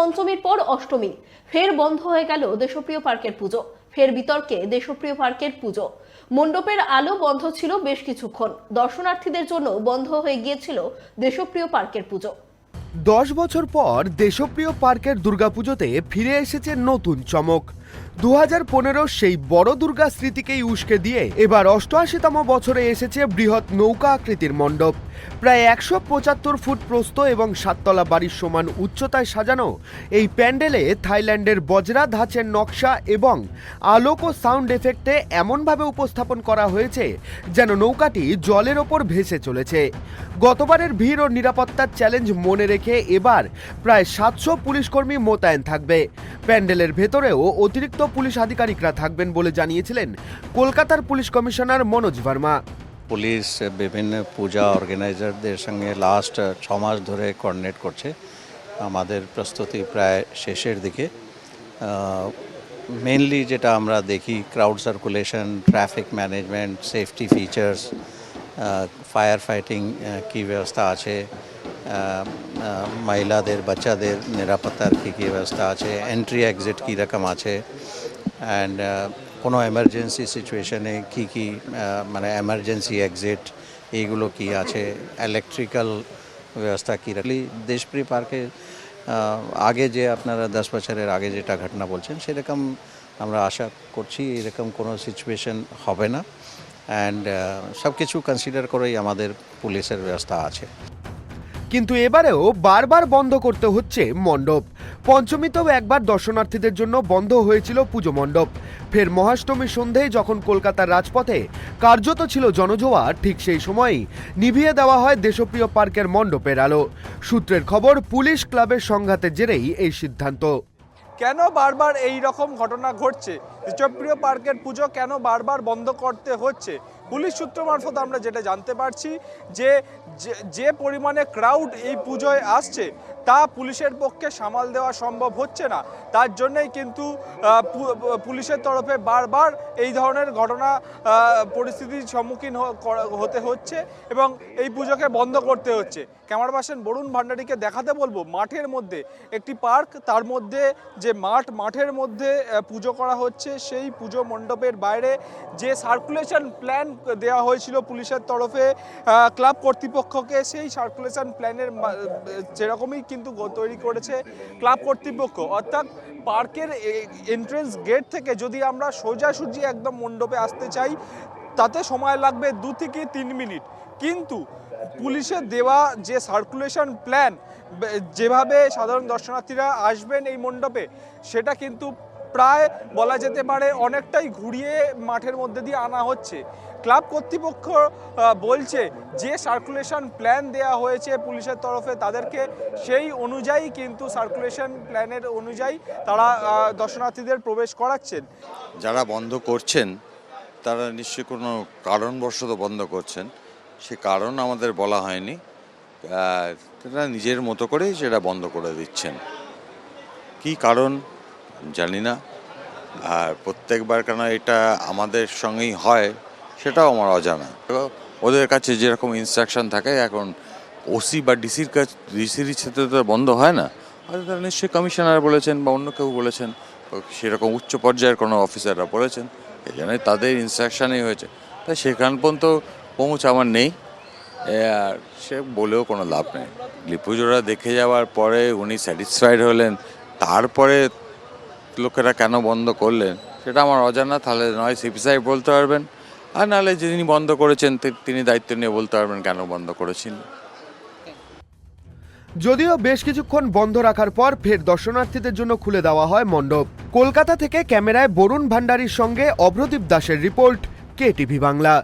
পঞ্চমীর পর অষ্টমী। ফের বন্ধ হয়ে গেল দেশপ্রিয় পার্কের পুজো। ফের বিতর্কে দেশপ্রিয় পার্কের পুজো। মণ্ডপের আলো বন্ধ ছিল বেশ কিছুক্ষণ। দর্শনার্থীদের জন্য বন্ধ হয়ে গিয়েছিল দেশপ্রিয় পার্কের পুজো। দশ বছর পর দেশপ্রিয় পার্কের দুর্গাপুজোতে ফিরে এসেছে নতুন চমক। দু হাজার পনেরো সেই বড় দুর্গা স্মৃতিকেই উস্কে দিয়ে এবার অষ্টআশিতম বছরে এসেছে বৃহৎ নৌকা আকৃতির মণ্ডপ। প্রায় একশো পঁচাত্তর ফুট প্রস্থ এবং সাততলা বাড়ির সমান উচ্চতায় সাজানো এই প্যান্ডেলে থাইল্যান্ডের বজরা ধাঁচের নকশা এবং আলোক ও সাউন্ড এফেক্টে এমনভাবে উপস্থাপন করা হয়েছে যেন নৌকাটি জলের ওপর ভেসে চলেছে। গতবারের ভিড় ও নিরাপত্তার চ্যালেঞ্জ মনে রেখে এবার প্রায় সাতশো পুলিশকর্মী মোতায়েন থাকবে। প্যান্ডেলের ভেতরেও অতিরিক্ত পুলিশ আধিকারিকরা থাকবেন বলে জানিয়েছিলেন কলকাতার police commissioner Manoj Verma. Police বিভিন্ন পূজা অর্গানাইজারদের সঙ্গে লাস্ট ছ মাস ধরে কোঅর্ডিনেট করছে। আমাদের প্রস্তুতি প্রায় শেষের দিকে। মেনলি যেটা আমরা দেখি crowd circulation traffic management safety features fire fighting কী ব্যবস্থা আছে মহিলাদের, বাচ্চাদের নিরাপত্তার কী কী ব্যবস্থা আছে? এন্ট্রি এক্সিট কী রকম আছে? অ্যান্ড কোনো এমার্জেন্সি সিচুয়েশনে কী কী মানে এমার্জেন্সি এক্সিট এইগুলো কি আছে? ইলেকট্রিক্যাল ব্যবস্থা কী রাখলি দেশপ্রিয় পার্কে আগে যে আপনারা দশ বছরের আগে যেটা ঘটনা বলছেন, সেরকম আমরা আশা করছি এরকম কোনো সিচুয়েশন হবে না। অ্যান্ড সব কিছু কনসিডার করেই আমাদের পুলিশের ব্যবস্থা আছে। কিন্তু এবারেও বারবার বন্ধ করতে হচ্ছে মণ্ডপ। পঞ্চমীতেও একবার দর্শনার্থীদের জন্য বন্ধ হয়েছিল পুজো মণ্ডপ। ফের মহাষ্টমী সন্ধেয় যখন কলকাতার রাজপথে কার্যত ছিল জনজোয়ার, ঠিক সেই সময়ই নিভিয়ে দেওয়া হয় দেশপ্রিয় পার্কের মণ্ডপের আলো। সূত্রের খবর, পুলিশ ক্লাবের সংঘাতের জেরেই এই সিদ্ধান্ত। কেন বারবার এই রকম ঘটনা ঘটছে? জনপ্রিয় পার্কের পুজো কেন বারবার বন্ধ করতে হচ্ছে? পুলিশ সূত্র মারফত আমরা যেটা জানতে পারছি যে, যে- পরিমাণে ক্রাউড এই পুজোয় আসছে, তা পুলিশের পক্ষে সামাল দেওয়া সম্ভব হচ্ছে না। তার জন্যই কিন্তু পুলিশের তরফে বারবার এই ধরনের ঘটনা পরিস্থিতির সম্মুখীন হতে হচ্ছে এবং এই পুজোকে বন্ধ করতে হচ্ছে। ক্যামেরা পার্সন বরুণ ভান্ডারীকে দেখাতে বলব, মাঠের মধ্যে, একটি পার্ক, তার মধ্যে যে মাঠ, মাঠের মধ্যে পুজো করা হচ্ছে, সেই পুজো মণ্ডপের বাইরে যে সার্কুলেশন প্ল্যান দেওয়া হয়েছিল পুলিশের তরফে ক্লাব কর্তৃপক্ষকে, সেই সার্কুলেশন প্ল্যানের যেরকমই কিন্তু তৈরি করেছে ক্লাব কর্তৃপক্ষ। অর্থাৎ পার্কের এন্ট্রেন্স গেট থেকে যদি আমরা সোজাসুজি একদম মণ্ডপে আসতে চাই, তাতে সময় লাগবে দু থেকে তিন মিনিট। কিন্তু পুলিশের দেওয়া যে সার্কুলেশন প্ল্যান যেভাবে সাধারণ দর্শনার্থীরা আসবেন এই মণ্ডপে, সেটা কিন্তু প্রায় বলা যেতে পারে অনেকটাই ঘুরিয়ে মাঠের মধ্যে দিয়ে আনা হচ্ছে। ক্লাব কর্তৃপক্ষ বলছে যে সার্কুলেশন প্ল্যান দেওয়া হয়েছে পুলিশের তরফে, তাদেরকে সেই অনুযায়ী কিন্তু সার্কুলেশন প্ল্যানের অনুযায়ী তারা দর্শনার্থীদের প্রবেশ করাচ্ছেন। যারা বন্ধ করছেন, তারা নিশ্চয়ই কোনো কারণবশত বন্ধ করছেন। সে কারণ আমাদের বলা হয়নি। তারা নিজের মতো করেই সেটা বন্ধ করে দিচ্ছেন। কি কারণ? জানি না। আর প্রত্যেকবার কেন এটা আমাদের সঙ্গেই হয়, সেটাও আমার অজানা। ওদের কাছে যেরকম ইনস্ট্রাকশন থাকে, এখন ওসি বা ডিসির কাছে ডিসির ক্ষেত্রে তো বন্ধ হয় না। হয়তো তারা নিশ্চয়ই কমিশনার বলেছেন বা অন্য কেউ বলেছেন সেরকম উচ্চ পর্যায়ের কোনো অফিসাররা বলেছেন, এই জন্যই তাদের ইনস্ট্রাকশানই হয়েছে। তাই সেখান পর্যন্ত পৌঁছ আমার নেই। আর সে বলেও কোনো লাভ নেই। লিপুজোরা দেখে যাওয়ার পরে উনি স্যাটিসফাইড হলেন, তারপরে লোকেরা কেন বন্ধ করলেন? সেটা আমার অজানা, তাহলে নয় সিপি সাহেব বলতে পারবেন। আর নাহলে যিনি বন্ধ করেছেন তিনি দায়িত্ব নিয়ে বলতে পারবেন কেন বন্ধ করেছেন। যদিও বেশ কিছুক্ষণ বন্ধ রাখার পর ফের দর্শনার্থীদের জন্য খুলে দেওয়া হয় মণ্ডপ। কলকাতা থেকে ক্যামেরায় বরুণ ভান্ডারীর সঙ্গে অভ্রদীপ দাসের রিপোর্ট, কে টিভি বাংলা।